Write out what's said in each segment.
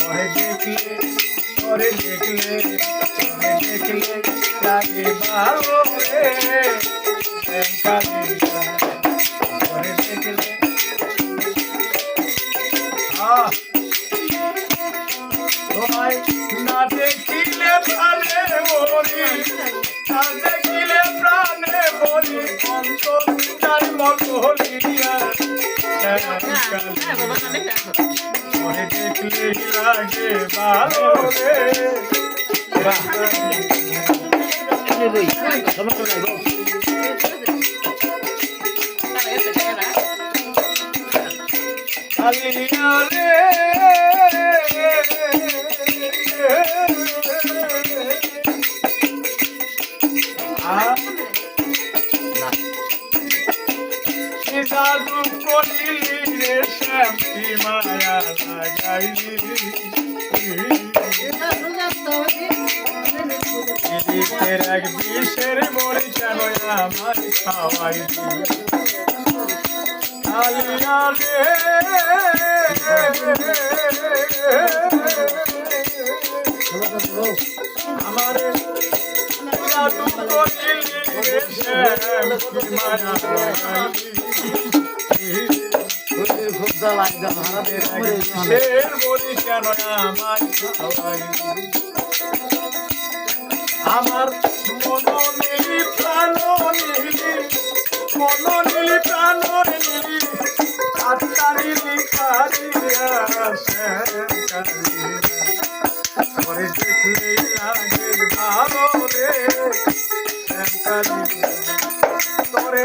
ওরে দেখলে ওরে দেখলে ওরে দেখলে লাগে ভালো রে ওরে দেখলে তোমায় না দেখিলে প্রাণে মরি মরি অন্তর তার মতো হলিয়া। মনে দেখলে লাগে ভালো রে কালিয়া রে করিলি রে শ্যামটি মায়া লাগাইলি। এক বিষের কেন আমার খাওয়াই কালিয়া রে। আমার করিলি মায়া লাগাইলি। শের বলি কেন আমার আমার মন নীলি প্রাণ নীলি মন নীলি প্রাণ নীলি আত্মা নীলি কারিয়া দেখলে লাগে ভালো রে তোরে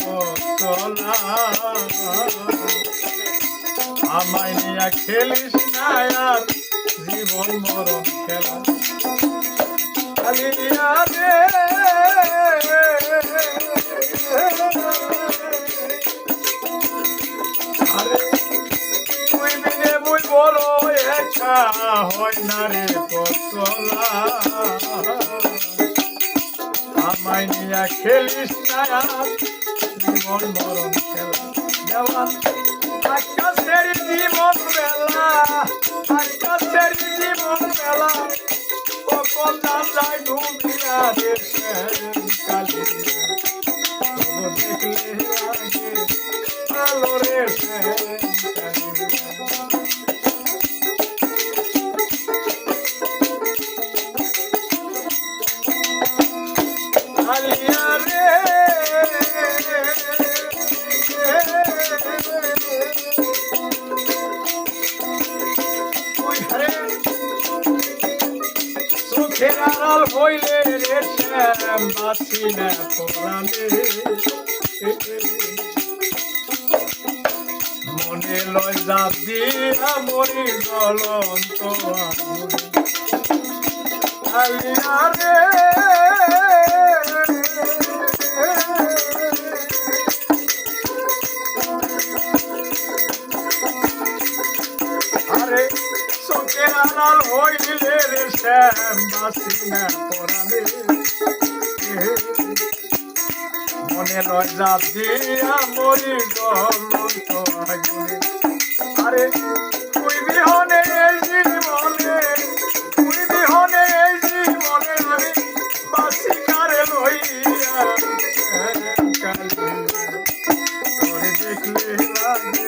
পতলা আমায় নিয়া খেলিস না আর জীবন মরণ খেলা। কালিয়া রে তুই বিনে মুই বড় একা হয় না রে পতলা। আমায় নিয়া খেলিস জীবন মরণ খেলা দেওয়ান আকাশের জীবন বেলা আকাশের জীবন বেলা। কখন যায় ডুবিয়া রে দেখলে লাগে ভালো রে আড়াল হইলে রে শ্যাম বাসি না পড়ালে মনে লয় যাব মরি গলন্ত আলিয়া চোখের হইলে রে শ্যাম বাসি না মনে যাব দিয়া মরি আগুনে। আরে, তুই বিহনে এই জীবনে, তুই বিহনে এই জীবনে আমি বাসি কারে লইয়া কালিয়া তোরে দেখলে লাগে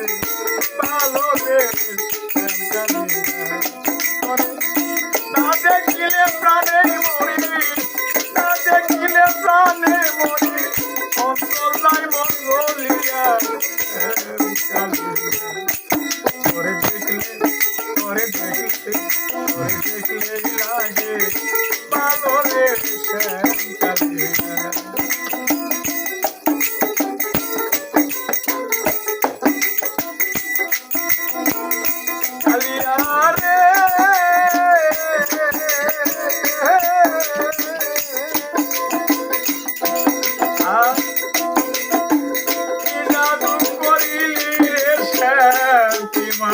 প্রাণে মরি না দেখিলে প্রাণে মরি, অন্তর নাই মন গলিয়া তোরে দেখলে তোরে দেখলে তোরে দেখলে লাগে ভালো রে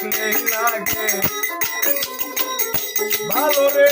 দেখলে লাগে। ভালো রে